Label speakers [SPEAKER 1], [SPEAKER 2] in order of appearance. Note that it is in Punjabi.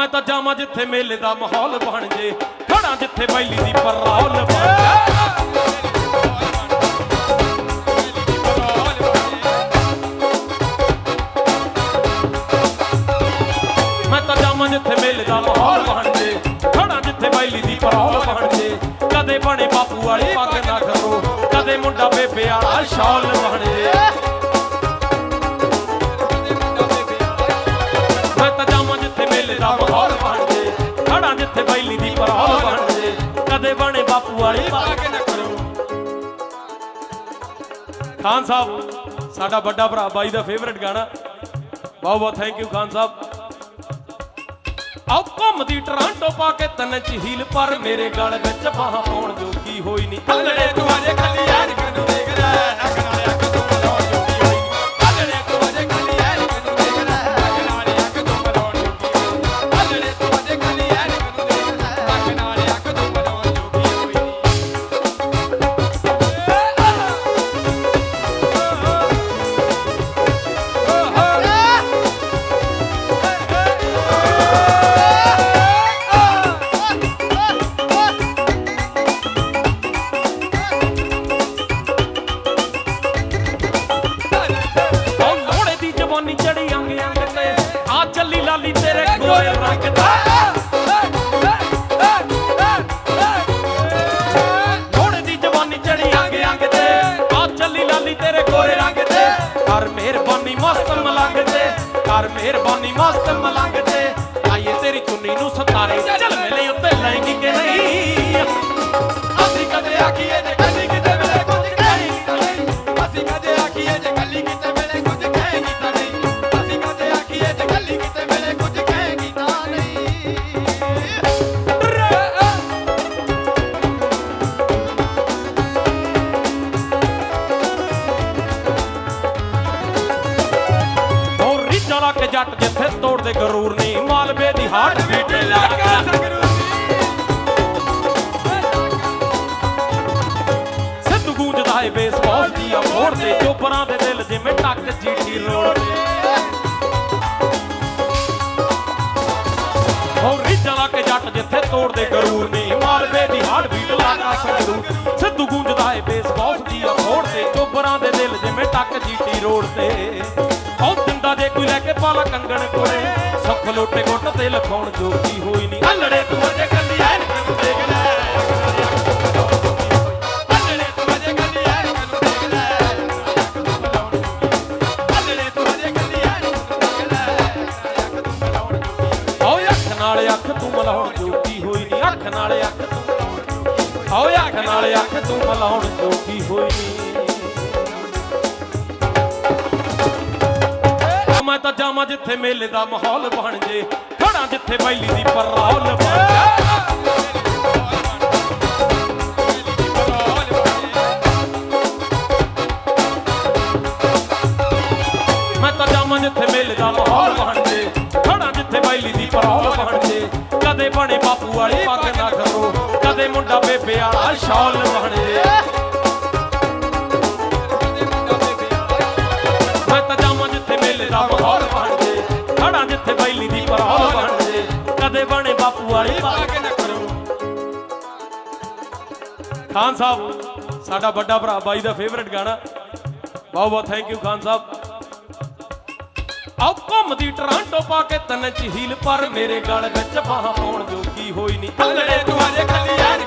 [SPEAKER 1] ਮੈਂ ਤਾਂ ਜਾਵਾਂ ਜਿੱਥੇ ਮੇਲੇ ਦਾ ਮਾਹੌਲ ਬਣ ਜੇ। ਖੜਾ ਜਿੱਥੇ ਬੈਲੀ ਦੀ ਪਰੌਲ ਬਣ ਜੇ। ਮੈਂ ਤਾਂ ਜਾਵਾਂ ਜਿੱਥੇ ਮੇਲੇ ਦਾ ਮਾਹੌਲ ਬਣ ਜੇ। ਖੜਾ ਜਿੱਥੇ ਬੈਲੀ ਦੀ ਪਰੌਲ ਬਣ ਜੇ। ਕਦੇ ਬਣੇ ਬਾਪੂ ਵਾਲੀ ਪੱਗ ਨਾ ਕਰੋ। ਕਦੇ ਮੁੰਡਾ ਬੇਬੇ ਵਾਲਾ ਸ਼ਾਲ ਬਣ ਖਾਨ ਸਾਹਿਬ, ਸਾਡਾ ਵੱਡਾ ਭਰਾ ਬਾਈ ਦਾ ਫੇਵਰਿਟ ਗਾਣਾ। ਬਹੁਤ ਬਹੁਤ ਥੈਂਕ ਯੂ ਖਾਨ ਸਾਹਿਬ। ਆਉ ਘੁੰਮਦੀ ਟਰਾਂਟੋ ਪਾ ਕੇ ਤਨ ਚ ਹੀਲ ਪਰ ਮੇਰੇ ਗਲ ਵਿੱਚ ਬਾਹਾਂ ਪਾਉਣ ਜੋਗੀ ਹੋਈ ਨਹੀਂ
[SPEAKER 2] ਅਲੜੇ ਤੂੰ ਅਜੇ
[SPEAKER 1] ਕਰ ਮਿਹਰਬਾਨੀ ਮਸਤ ਮਲੰਗ ਤੇ। ਆਈਏ ਤੇਰੀ ਚੁੰਨੀ ਨੂੰ ਸਤਾਰੇ। ਚੱਲ ਮਿਲੇ ਉੱਤੇ ਲੈਂਗੀ ਕਿ ਨਹੀਂ।
[SPEAKER 2] ਅਸੀਂ ਕਦੇ ਆਖੀਏ
[SPEAKER 1] ਹੋਰ ਕੇ ਜੱਟ ਜਿੱਥੇ ਤੋੜਦੇ ਗਰੂਰ ਨਹੀਂ। ਮਾਲਵੇ ਦੀ ਹਾਰਟ ਬੀਟ ਲਾ ਕੇ ਸਿੱਧੂ ਗੂੰਜਦਾ ਏ ਬੇਸਬਾਲ ਦੀ ਆ ਮੋੜ ਤੇ, ਚੋਪਰਾਂ ਦੇ ਦਿਲ ਜਿਵੇਂ ਟੱਕ ਜੀਟੀ ਰੋਡ ਤੇ। ਹੋਰ ਕੇ ਜੱਟ ਜਿੱਥੇ ਤੋੜਦੇ ਗਰੂਰ ਨਹੀਂ। ਮਾਲਵੇ ਦੀ ਹਾੜ ਬੀਟ ਲਾ ਕੇ ਸਿੱਧੂ। ਗੂੰਜਦਾ ਏ ਬੇਸਬਾਲ ਦੀ ਆ ਮੋੜ ਤੇ, ਚੋਪਰਾਂ ਦੇ ਦਿਲ ਜਿਵੇਂ ਟੱਕ ਜੀਟੀ ਰੋੜ ਤੇ। ਪਾਲਾ ਕੰਗਣ ਕੋਲੇ। ਸੁੱਖ ਲੋਟੇ ਗੁੱਟ ਤੇ ਲਖਾਉਣ ਜੋਗੀ ਹੋਈ ਨਹੀਂ
[SPEAKER 2] ਅਲੜੇ ਤੂੰ ਅਜੇ ਕੱਲੀ ਐ ਕਿਨੂੰ ਦੇਖ ਲੈ। ਅਲੜੇ ਅੱਖ ਤੂੰ ਮਲਾਉਣ ਜੋਗੀ
[SPEAKER 1] ਓਏ ਅੱਖ ਨਾਲ ਅੱਖ ਤੂੰ ਮਲਾਉਣ ਜੋਗੀ ਹੋਈ ਨਹੀਂ ਅੱਖ ਅੱਖ ਨਾਲ ਅੱਖ ਤੂੰ ਮਲਾਉਣ ਜੋਗੀ ਹੋਈ ਨਹੀਂ ਮੈਂ ਜਿੱਥੇ ਮੇਲੇ ਦਾ ਮਾਹੌਲ ਬਣ ਜੇ ਖੜਾ ਜਿੱਥੇ ਬੈਲੀ ਦੀ ਪਰੌਲ ਬਣ ਜੇ। ਮੈਂ ਤਾਂ ਜਾਵਾਂ ਜਿੱਥੇ ਮੇਲੇ ਦਾ ਮਾਹੌਲ ਬਣ ਜੇ ਖੜਾ ਜਿੱਥੇ ਬੈਲੀ ਦੀ ਪਰੌਲ ਬਣ ਜੇ। ਕਦੇ ਬਣੇ ਬਾਪੂ ਵਾਲੀ ਪੱਗ ਨਾ ਕਰੋ, ਕਦੇ ਮੁੰਡਾ ਬੇਬੇ ਵਾਲਾ ਸ਼ਾਲ ਬਣ ਜੇ। ਵਾਲੀ ਪੱਗ ਨਾ ਕਰੋ। ਖਾਨ ਸਾਹਿਬ, ਸਾਡਾ ਵੱਡਾ ਭਰਾ ਬਾਈ ਦਾ ਫੇਵਰਿਟ ਗਾਣਾ। ਬਹੁਤ ਬਹੁਤ ਥੈਂਕ ਯੂ ਖਾਨ ਸਾਹਿਬ। ਆਉ ਘੁੰਮਦੀ ਟਰਾਂਟੋ ਪਾ ਕੇ ਤਨ ਚ ਹੀਲ ਪਰ ਮੇਰੇ ਗਲ ਵਿੱਚ ਬਾਹਾਂ ਪਾਉਣ ਜੋਗੀ ਹੋਈ ਨਹੀਂ
[SPEAKER 2] ਅਲੜੇ ਤੂੰ ਅਜੇ ਖਾਲੀ ਯਾਰ